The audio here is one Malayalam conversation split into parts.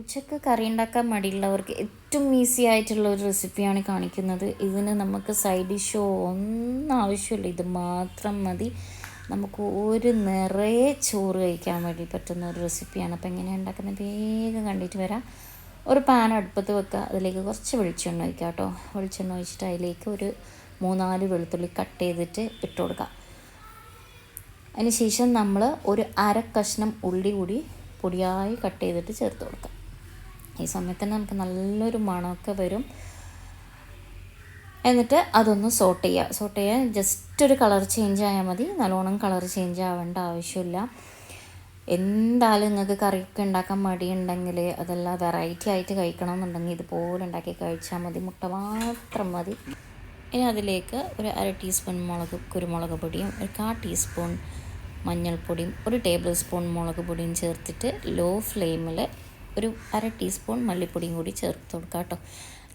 ഉച്ചയ്ക്ക് കറി ഉണ്ടാക്കാൻ മടിയുള്ളവർക്ക് ഏറ്റവും ഈസി ആയിട്ടുള്ള ഒരു റെസിപ്പിയാണ് കാണിക്കുന്നത്. ഇതിന് നമുക്ക് സൈഡ് ഡിഷോ ഒന്നും ആവശ്യമില്ല. ഇത് മാത്രം മതി. നമുക്ക് ഒരു നിറയെ ചോറ് കഴിക്കാൻ വേണ്ടി പറ്റുന്ന ഒരു റെസിപ്പിയാണ് അപ്പോൾ എങ്ങനെയാണ് ഉണ്ടാക്കുന്നത് വേഗം കണ്ടിട്ട് വരാം. ഒരു പാൻ അടുപ്പത്ത് വെക്കുക. അതിലേക്ക് കുറച്ച് വെളിച്ചെണ്ണ ഒഴിക്കുക കേട്ടോ. വെളിച്ചെണ്ണ ഒഴിച്ചിട്ട് അതിലേക്ക് ഒരു മൂന്നാൽ വെളുത്തുള്ളി കട്ട് ചെയ്തിട്ട് ഇട്ട് കൊടുക്കുക. അതിന് ശേഷം നമ്മൾ ഒരു അര കഷ്ണം ഉള്ളി കൂടി പൊടിയായി കട്ട് ചെയ്തിട്ട് ചേർത്ത് കൊടുക്കാം ഈ സമയത്ത് തന്നെ നമുക്ക് നല്ലൊരു മണമൊക്കെ വരും. എന്നിട്ട് അതൊന്ന് സോട്ട് ചെയ്യുക സോട്ട് ചെയ്യാൻ ജസ്റ്റ് ഒരു കളർ ചേഞ്ച് ആയാൽ മതി. നല്ലോണം കളർ ചേഞ്ച് ആവേണ്ട ആവശ്യമില്ല. എന്തായാലും നിങ്ങൾക്ക് കറിയൊക്കെ ഉണ്ടാക്കാൻ മടിയുണ്ടെങ്കിൽ അതെല്ലാം വെറൈറ്റി ആയിട്ട് കഴിക്കണം എന്നുണ്ടെങ്കിൽ ഇതുപോലെ ഉണ്ടാക്കി കഴിച്ചാൽ മതി. മുട്ട മാത്രം മതി. ഇനി അതിലേക്ക് ഒരു അര ടീസ്പൂൺ മുളക് കുരുമുളക് പൊടിയും ഒരു കാ ടീസ്പൂൺ മഞ്ഞൾപ്പൊടിയും ഒരു ടേബിൾ സ്പൂൺ മുളക് പൊടിയും ചേർത്തിട്ട് ലോ ഫ്ലെയിമിൽ ഒരു അര ടീസ്പൂൺ മല്ലിപ്പൊടിയും കൂടി ചേർത്ത് കൊടുക്കുക കേട്ടോ.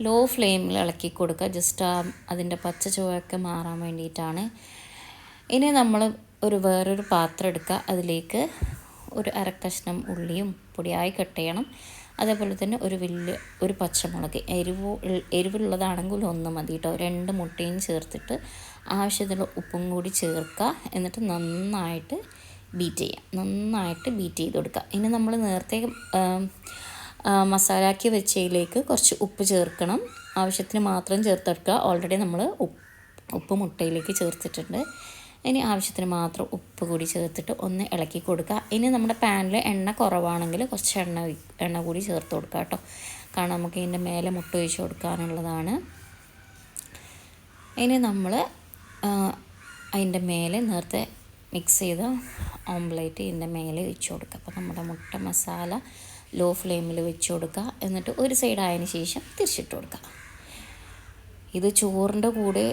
ലോ ഫ്ലെയിമിൽ ഇളക്കി കൊടുക്കുക. ജസ്റ്റ് ആ അതിന്റെ പച്ച ചുവയൊക്കെ മാറാൻ വേണ്ടിയിട്ടാണ്. ഇനി നമ്മൾ ഒരു വേറൊരു പാത്രം എടുക്കുക. അതിലേക്ക് ഒരു അര കഷ്ണം ഉള്ളിയും പൊടിയായി കട്ട് ചെയ്യണം. അതേപോലെ തന്നെ ഒരു വലിയ ഒരു പച്ചമുളക്. എരിവ് എരിവുള്ളതാണെങ്കിൽ ഒന്ന് മതി കേട്ടോ. രണ്ട് മുട്ടയും ചേർത്തിട്ട് ആവശ്യത്തിന് ഉപ്പും കൂടി ചേർക്കുക. എന്നിട്ട് നന്നായിട്ട് ബീറ്റ് ചെയ്യാം. നന്നായിട്ട് ബീറ്റ് ചെയ്ത് കൊടുക്കുക. ഇനി നമ്മൾ നേരത്തെ മസാലാക്കി വെച്ചതിലേക്ക് കുറച്ച് ഉപ്പ് ചേർക്കണം. ആവശ്യത്തിന് മാത്രം ചേർത്തെടുക്കുക. ഓൾറെഡി നമ്മൾ ഉപ്പ് മുട്ടയിലേക്ക് ചേർത്തിട്ടുണ്ട്. ഇനി ആവശ്യത്തിന് മാത്രം ഉപ്പ് കൂടി ചേർത്തിട്ട് ഒന്ന് ഇളക്കി കൊടുക്കുക. ഇനി നമ്മുടെ പാനിൽ എണ്ണ കുറവാണെങ്കിൽ കുറച്ച് എണ്ണ എണ്ണ കൂടി ചേർത്ത് കൊടുക്കുക കേട്ടോ. കാരണം നമുക്ക് ഇതിന്റെ മേലെ മുട്ട ഒഴിച്ച് കൊടുക്കാനുള്ളതാണ്. ഇനി നമ്മൾ അതിന്റെ മേലെ നേരത്തെ മിക്സ് ചെയ്ത ഓംപ്ലേറ്റ് ഇതിന്റെ മേലെ വെച്ച് കൊടുക്കുക. അപ്പോൾ നമ്മുടെ മുട്ട മസാല ലോ ഫ്ലെയിമിൽ വെച്ച് കൊടുക്കുക. എന്നിട്ട് ഒരു സൈഡ് ആയതിനു ശേഷം തിരിച്ചിട്ട് കൊടുക്കുക. ഇത് ചോറിന്റെ കൂടെ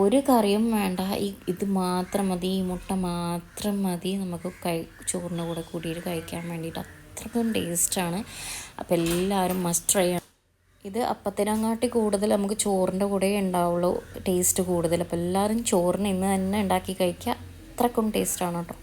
ഒരു കറിയും വേണ്ട. ഈ ഇത് മാത്രം മതി. ഈ മുട്ട മാത്രം മതി. നമുക്ക് കഴി ചോറിന്റെ കൂടെ കൂട്ടിയിട്ട് കഴിക്കാൻ വേണ്ടിയിട്ട് അത്രക്കും ടേസ്റ്റാണ് അപ്പോൾ എല്ലാവരും മസ്റ്റ് ട്രൈ ചെയ്യണം ഇത് അപ്പത്തിനങ്ങാട്ടി കൂടുതൽ നമുക്ക് ചോറിന്റെ കൂടെ ഉണ്ടാവുള്ളൂ. ടേസ്റ്റ് കൂടുതൽ. അപ്പോൾ എല്ലാവരും ചോറിന് ഇന്ന് തന്നെ ഉണ്ടാക്കി കഴിക്കുക. അത്രക്കും ടേസ്റ്റാണ് കേട്ടോ.